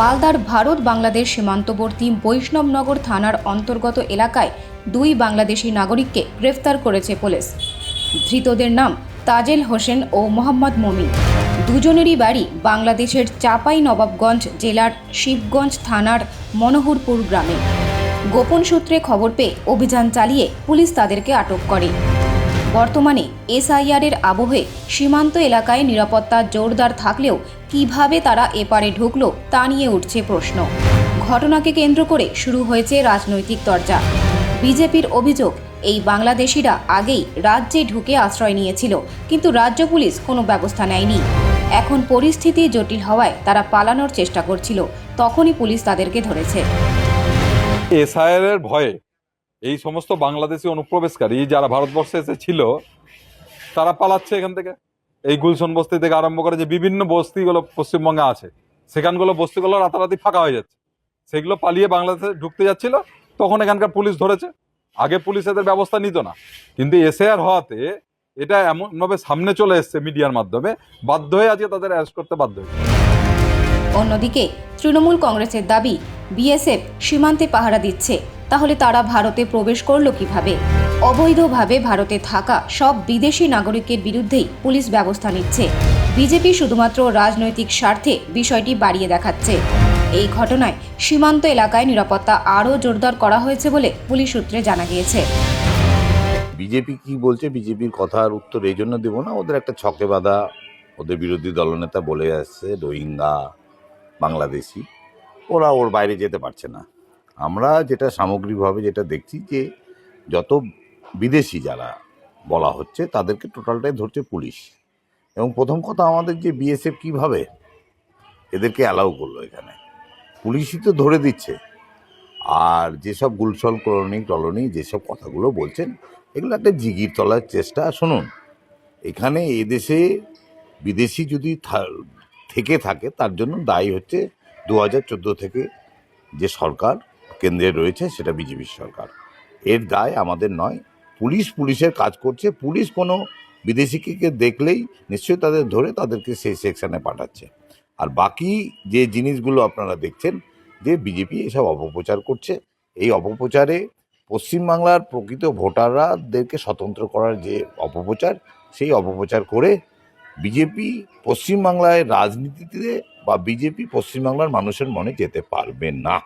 মালদার ভারত বাংলাদেশ সীমান্তবর্তী বৈষ্ণবনগর থানার অন্তর্গত এলাকায় দুই বাংলাদেশি নাগরিককে গ্রেফতার করেছে পুলিশ। ধৃতদের নাম তাজেল হোসেন ও মোহাম্মদ মমিন। দুজনেরই বাড়ি বাংলাদেশের চাপাই নবাবগঞ্জ জেলার শিবগঞ্জ থানার মনোহরপুর গ্রামে। গোপন সূত্রে খবর পেয়ে অভিযান চালিয়ে পুলিশ তাদেরকে আটক করে। বর্তমানে এসআইআর এর আবহে সীমান্ত এলাকায় নিরাপত্তা জোরদার থাকলেও কীভাবে তারা এপারে ঢুকলো তা নিয়ে উঠছে প্রশ্ন। ঘটনাকে কেন্দ্র করে শুরু হয়েছে রাজনৈতিক চর্চা বিজেপির অভিযোগ, এই বাংলাদেশিরা আগেই রাজ্যে ঢুকে আশ্রয় নিয়েছিল, কিন্তু রাজ্য পুলিশ কোনো ব্যবস্থা নেয়নি। এখন পরিস্থিতি জটিল হওয়ায় তারা পালানোর চেষ্টা করছিল, তখনই পুলিশ তাদেরকে ধরেছে। এসআইআর ভয়ে এই সমস্ত বাংলাদেশি অনুপ্রবেশকারী যারা ভারতবর্ষে এসে ছিল, তারা পালাচ্ছে এখান থেকে। এই গুলশন বস্তি থেকে আরম্ভ করে যে বিভিন্ন বস্তিগুলো পশ্চিমবঙ্গে আছে, সেখানগুলো বস্তিগুলো রাতারাতি ফাঁকা হয়ে যাচ্ছে। সেগুলো পালিয়ে বাংলাদেশে ঢুকতে যাচ্ছিল, তখন এখানকার পুলিশ ধরেছে। আগে পুলিশ এদের ব্যবস্থা নিত না। কিন্তু এসআইআর হওয়াতে এটা এমনভাবে সামনে চলে এসছে মিডিয়ার মাধ্যমে, বাধ্য হয়ে আজকে তাদের অ্যারেস্ট করতে বাধ্য হয়েছে। অন্যদিকে তৃণমূল কংগ্রেসের দাবি, বিএসএফ সীমান্তে পাহারা দিচ্ছে। তাহলে তারা ভারতে প্রবেশ করল কীভাবে? অবৈধভাবে ভারতে থাকা সব বিদেশি নাগরিকের বিরুদ্ধেই পুলিশ ব্যবস্থা নিচ্ছে। বিজেপি শুধুমাত্র রাজনৈতিক স্বার্থে বিষয়টি বাড়িয়ে দেখাচ্ছে। এই ঘটনায় সীমান্ত এলাকায় নিরাপত্তা আরও জোরদার করা হয়েছে বলে পুলিশ সূত্রে জানা গিয়েছে। বিজেপি কি বলছে? বিজেপির কথার উত্তর এই জন্য দেবো না। ওদের একটা ছকে বাঁধা ওদের বিরোধী দলনেতা বলে আসছে, রোহিঙ্গা, বাংলাদেশি। ওরা ওর বাইরে যেতে পারছে না। আমরা যেটা সামগ্রিকভাবে যেটা দেখছি যে যত বিদেশি যারা বলা হচ্ছে, তাদেরকে টোটালটাই ধরছে পুলিশ। এবং প্রথম কথা আমাদের যে বিএসএফ কীভাবে এদেরকে অ্যালাউ করল এখানে? পুলিশই তো ধরে দিচ্ছে। আর যেসব গুলশল কলোনি, টলনি, যেসব কথাগুলো বলছেন, এগুলো একটা জিগির তলার চেষ্টা। শুনুন, এখানে এদেশে বিদেশি যদি থেকে থাকে, তার জন্য দায়ী হচ্ছে দু হাজার চোদ্দ থেকে যে সরকার। কেন্দ্রে রয়েছে, সেটা বিজেপির সরকার। এর দায় আমাদের নয়। পুলিশ, পুলিশের কাজ করছে। পুলিশ কোনো বিদেশিকে দেখলেই নিশ্চয়ই তাদের ধরে তাদেরকে সেই সেকশনে পাঠাচ্ছে। আর বাকি যে জিনিসগুলো আপনারা দেখছেন, যে বিজেপি এসব অপপ্রচার করছে, এই অপপ্রচারে পশ্চিমবাংলার প্রকৃত ভোটাররাদেরকে স্বতন্ত্র করার যে অপপ্রচার, সেই অপপ্রচার করে বিজেপি পশ্চিমবাংলায় রাজনীতিতে বা বিজেপি পশ্চিমবাংলার মানুষের মনে যেতে পারবে না।